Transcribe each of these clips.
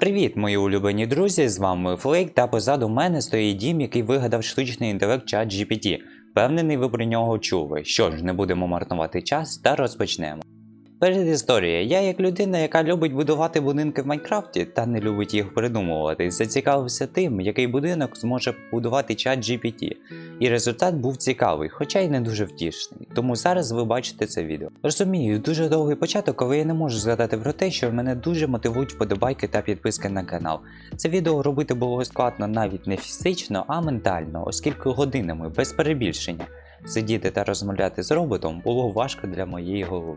Привіт, мої улюблені друзі! З вами Флейк, та позаду мене стоїть дім, який вигадав штучний інтелект чат GPT. Впевнений, ви про нього чули. Що ж, не будемо марнувати час та розпочнемо. Перед історією, я як людина, яка любить будувати будинки в Майнкрафті та не любить їх придумувати, зацікавився тим, який будинок зможе побудувати чат GPT. І результат був цікавий, хоча й не дуже втішний. Тому зараз ви бачите це відео. Розумію, дуже довгий початок, коли я не можу згадати про те, що мене дуже мотивують вподобайки та підписки на канал. Це відео робити було складно навіть не фізично, а ментально, оскільки годинами без перебільшення сидіти та розмовляти з роботом було важко для моєї голови.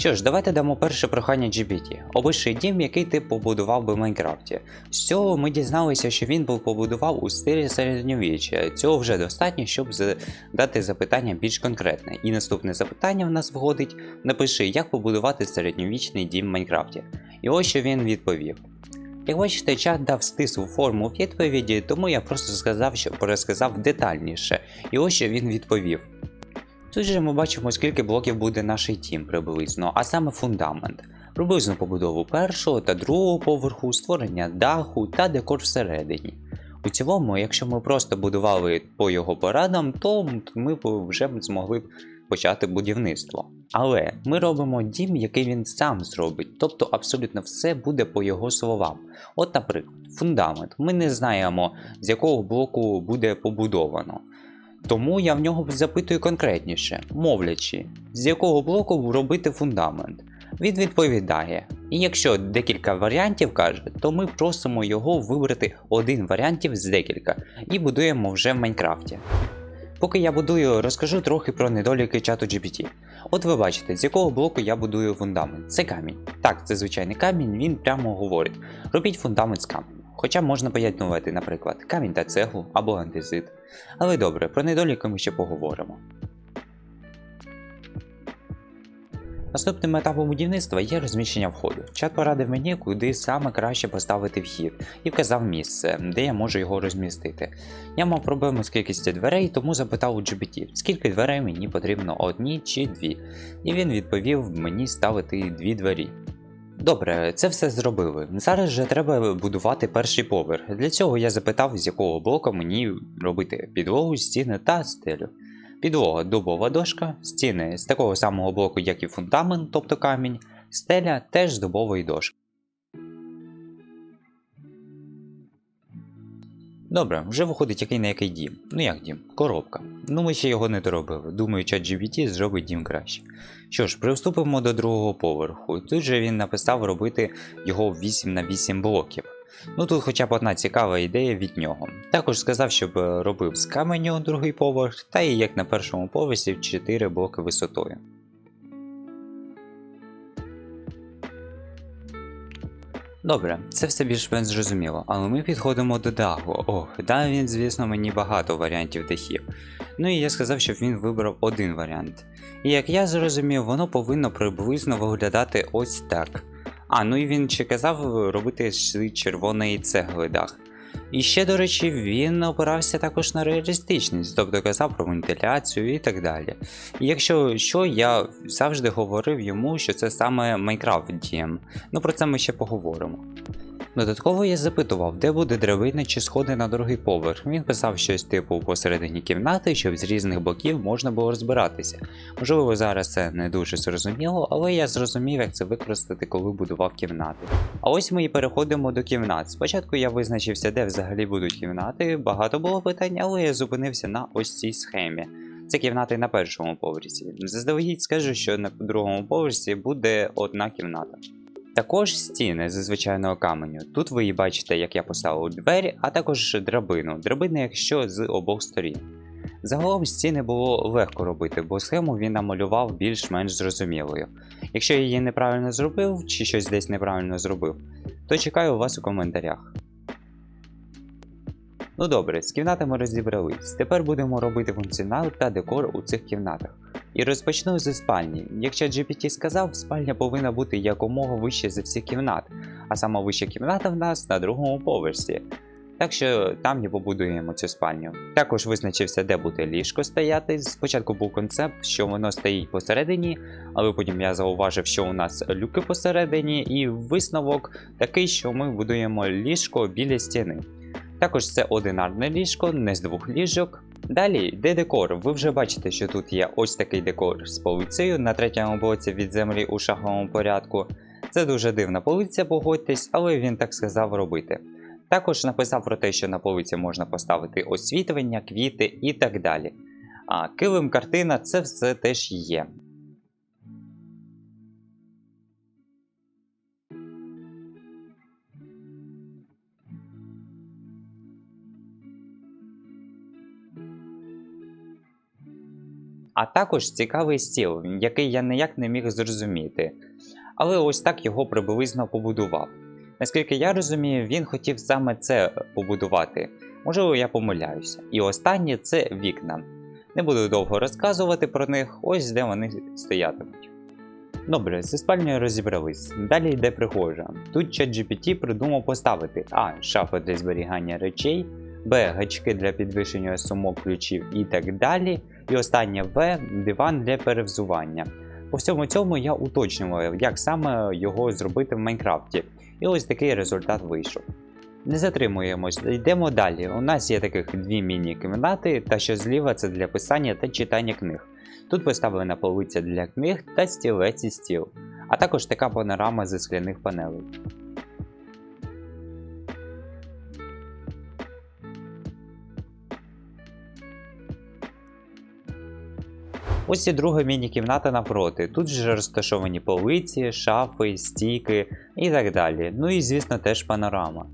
Що ж, давайте дамо перше прохання GPT. Опиши дім, який ти побудував би в Майнкрафті. З цього ми дізналися, що він був побудував у стилі середньовіччя. Цього вже достатньо, щоб задати запитання більш конкретне. І наступне запитання в нас входить: напиши, як побудувати середньовічний дім в Майнкрафті. І ось що він відповів. Як бачите, чат дав стислу форму відповіді, тому я просто сказав, що пересказав детальніше. І ось що він відповів. Тут же ми бачимо, скільки блоків буде наш дім приблизно, а саме фундамент. Приблизно побудову першого та другого поверху, створення даху та декор всередині. У цілому, якщо ми просто будували по його порадам, то ми вже б змогли б почати будівництво. Але ми робимо дім, який він сам зробить, тобто абсолютно все буде по його словам. От, наприклад, фундамент. Ми не знаємо, з якого блоку буде побудовано. Тому я в нього запитую конкретніше, мовлячи, з якого блоку робити фундамент. Він відповідає. І якщо декілька варіантів каже, то ми просимо його вибрати один варіантів з декілька і будуємо вже в Майнкрафті. Поки я будую, розкажу трохи про недоліки чату GPT. От ви бачите, з якого блоку я будую фундамент. Це камінь. Так, це звичайний камінь, він прямо говорить: робіть фундамент з каменю. Хоча можна поєднувати, наприклад, камінь та цеглу або андезит. Але добре, про недоліки ми ще поговоримо. Наступним етапом будівництва є розміщення входу. Чат порадив мені, куди саме краще поставити вхід, і вказав місце, де я можу його розмістити. Я мав проблему з кількістю дверей, тому запитав у GPT, скільки дверей мені потрібно одні чи дві. І він відповів мені ставити дві двері. Добре, це все зробили. Зараз же треба будувати перший поверх. Для цього я запитав, з якого блоку мені робити підлогу, стіни та стелю. Підлога дубова дошка, стіни з такого самого блоку, як і фундамент, тобто камінь, стеля теж з дубової дошки. Добре, вже виходить який на який дім. Ну як дім? Коробка. Ну ми ще його не доробили. Думаю, чат GBT зробить дім краще. Що ж, приступимо до другого поверху. Тут же він написав робити його 8 на 8 блоків. Ну тут хоча б одна цікава ідея від нього. Також сказав, щоб робив з каменю другий поверх, та і як на першому поверсі 4 блоки висотою. Добре, це все більш-менш зрозуміло, але ми підходимо до Дагу. Ох, дав він, звісно, мені багато варіантів дахів. Ну і я сказав, щоб він вибрав один варіант. І як я зрозумів, воно повинно приблизно виглядати ось так. А, ну і він ще казав робити з червоної цегли дах. І ще, до речі, він опирався також на реалістичність, тобто казав про вентиляцію і так далі. І якщо що, я завжди говорив йому, що це саме Minecraft DM. Ну про це ми ще поговоримо. Додатково я запитував, де буде драбина чи сходи на другий поверх. Він писав щось типу посередині кімнати, щоб з різних боків можна було розбиратися. Можливо, зараз це не дуже зрозуміло, але я зрозумів, як це використати, коли будував кімнати. А ось ми і переходимо до кімнат. Спочатку я визначився, де взагалі будуть кімнати, багато було питань, але я зупинився на ось цій схемі. Це кімнати на першому поверсі. Заздалегідь скажу, що на другому поверсі буде одна кімната. Також стіни з звичайного каменю. Тут ви і бачите, як я поставив двері, а також драбину. Драбини, якщо з обох сторін. Загалом стіни було легко робити, бо схему він намалював більш-менш зрозумілою. Якщо я її неправильно зробив чи щось десь неправильно зробив, то чекаю вас у коментарях. Ну добре, з кімнатами розібрались. Тепер будемо робити функціонал та декор у цих кімнатах. І розпочну зі спальні. Якщо GPT сказав, спальня повинна бути якомога вище за всі кімнат, а сама вища кімната в нас на другому поверсі. Так що там і побудуємо цю спальню. Також визначився, де буде ліжко стояти. Спочатку був концепт, що воно стоїть посередині, але потім я зауважив, що у нас люки посередині, і висновок такий, що ми будуємо ліжко біля стіни. Також це одинарне ліжко, не з двох ліжок. Далі йде декор. Ви вже бачите, що тут є ось такий декор з полицею на третьому блоці від землі у шаховому порядку. Це дуже дивна полиця, погодьтесь, але він так сказав робити. Також написав про те, що на полиці можна поставити освітлення, квіти і так далі. А килим, картина це все теж є. А також цікавий стіл, який я ніяк не міг зрозуміти. Але ось так його приблизно побудував. Наскільки я розумію, він хотів саме це побудувати. Можливо, я помиляюся. І останнє це вікна. Не буду довго розказувати про них, ось де вони стоятимуть. Добре, зі спальнею розібрались. Далі йде прихожа. Тут ChatGPT придумав поставити А. Шафи для зберігання речей, Б. Гачки для підвищення сумок ключів і так далі. І останнє В. Диван для перевзування. По всьому цьому я уточнював, як саме його зробити в Майнкрафті. І ось такий результат вийшов. Не затримуємось, йдемо далі. У нас є таких дві міні-кімнати, та що зліва це для писання та читання книг. Тут поставлена полиця для книг та стілець і стіл, а також така панорама зі скляних панелей. Ось і друга міні-кімната навпроти. Тут же розташовані полиці, шафи, стійки і так далі. Ну і звісно теж панорама.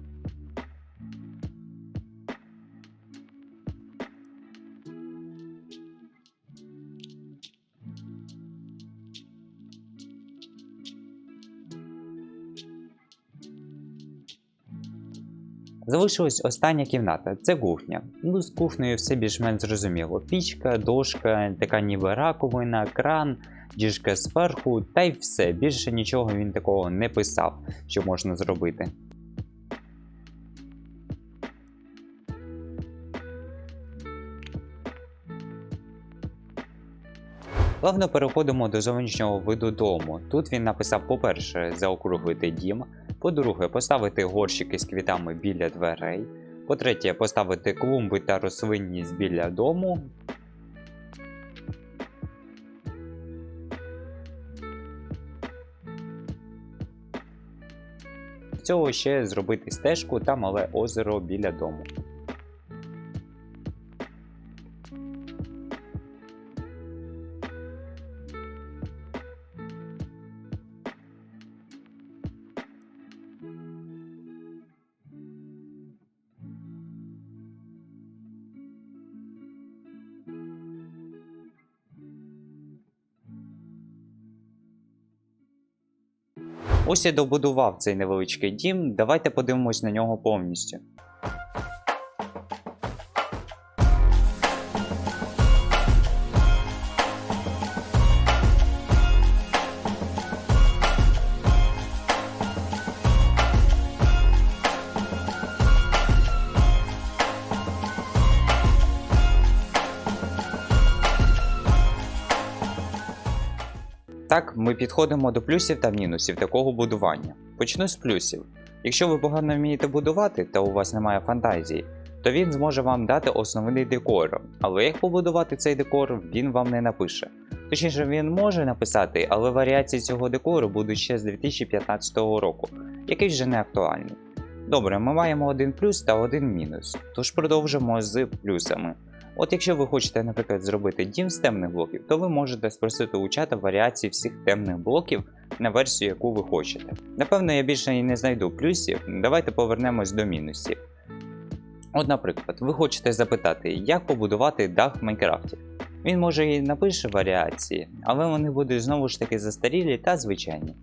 Залишилась остання кімната це кухня. Ну, з кухнею все більш-менш зрозуміло. Пічка, дошка, така ніби раковина, кран, діжка зверху, та й все. Більше нічого він такого не писав, що можна зробити. Плавно переходимо до зовнішнього виду дому. Тут він написав, по-перше, заокруглити дім, по-друге, поставити горщики з квітами біля дверей. По-третє, поставити клумби та рослинність біля дому. Цього ще зробити стежку та мале озеро біля дому. Ось я добудував цей невеличкий дім. Давайте подивимось на нього повністю. Так, ми підходимо до плюсів та мінусів такого будування. Почну з плюсів. Якщо ви погано вмієте будувати та у вас немає фантазії, то він зможе вам дати основний декор, але як побудувати цей декор, він вам не напише. Точніше, він може написати, але варіації цього декору будуть ще з 2015 року, який вже не актуальний. Добре, ми маємо один плюс та один мінус, тож продовжимо з плюсами. От якщо ви хочете, наприклад, зробити дім з темних блоків, то ви можете спросити у чата варіації всіх темних блоків на версію, яку ви хочете. Напевно, я більше і не знайду плюсів. Давайте повернемось до мінусів. От, наприклад, ви хочете запитати, як побудувати дах в Майнкрафті. Він може і напише варіації, але вони будуть знову ж таки застарілі та звичайні.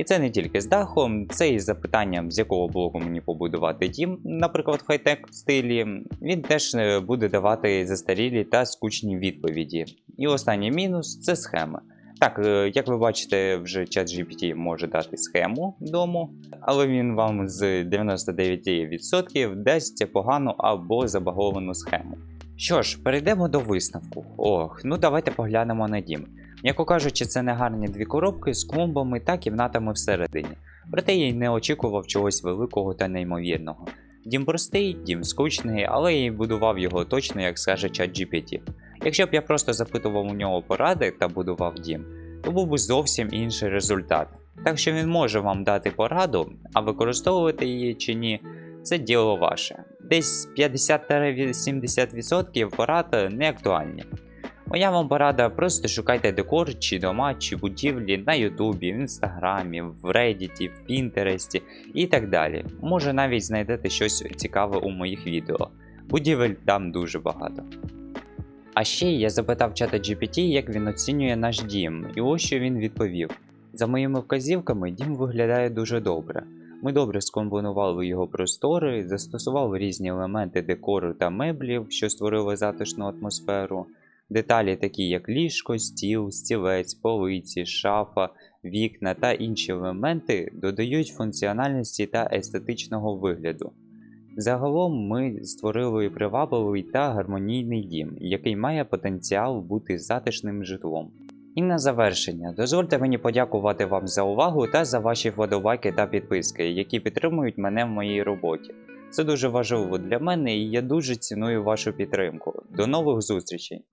І це не тільки з дахом, це і запитанням, з якого блоку мені побудувати дім, наприклад, в хай-тек стилі. Він теж е, буде давати застарілі та скучні відповіді. І останній мінус це схема. Так, е, як ви бачите, вже ChatGPT може дати схему дому, але він вам з 99% дасть погану або забаговану схему. Що ж, перейдемо до висновку. Ох, ну давайте поглянемо на дім. М'яко кажучи, це не гарні дві коробки з клумбами та кімнатами всередині. Проте я й не очікував чогось великого та неймовірного. Дім простий, дім скучний, але я й будував його точно, як скаже ChatGPT. Якщо б я просто запитував у нього поради та будував дім, то був би зовсім інший результат. Так що він може вам дати пораду, а використовувати її чи ні, це діло ваше. Десь 50-70% порад не актуальні. Моя вам порада просто шукайте декор чи дома, чи будівлі на Ютубі, в Інстаграмі, в Reddit, в Пінтересті і так далі. Може навіть знайдете щось цікаве у моїх відео. Будівель там дуже багато. А ще я запитав чата GPT, як він оцінює наш дім, і ось що він відповів. За моїми вказівками, дім виглядає дуже добре. Ми добре скомпонували його простори, застосували різні елементи декору та меблів, що створили затишну атмосферу. Деталі, такі як ліжко, стіл, стілець, полиці, шафа, вікна та інші елементи, додають функціональності та естетичного вигляду. Загалом ми створили привабливий та гармонійний дім, який має потенціал бути затишним житлом. І на завершення, дозвольте мені подякувати вам за увагу та за ваші вподобайки та підписки, які підтримують мене в моїй роботі. Це дуже важливо для мене і я дуже ціную вашу підтримку. До нових зустрічей!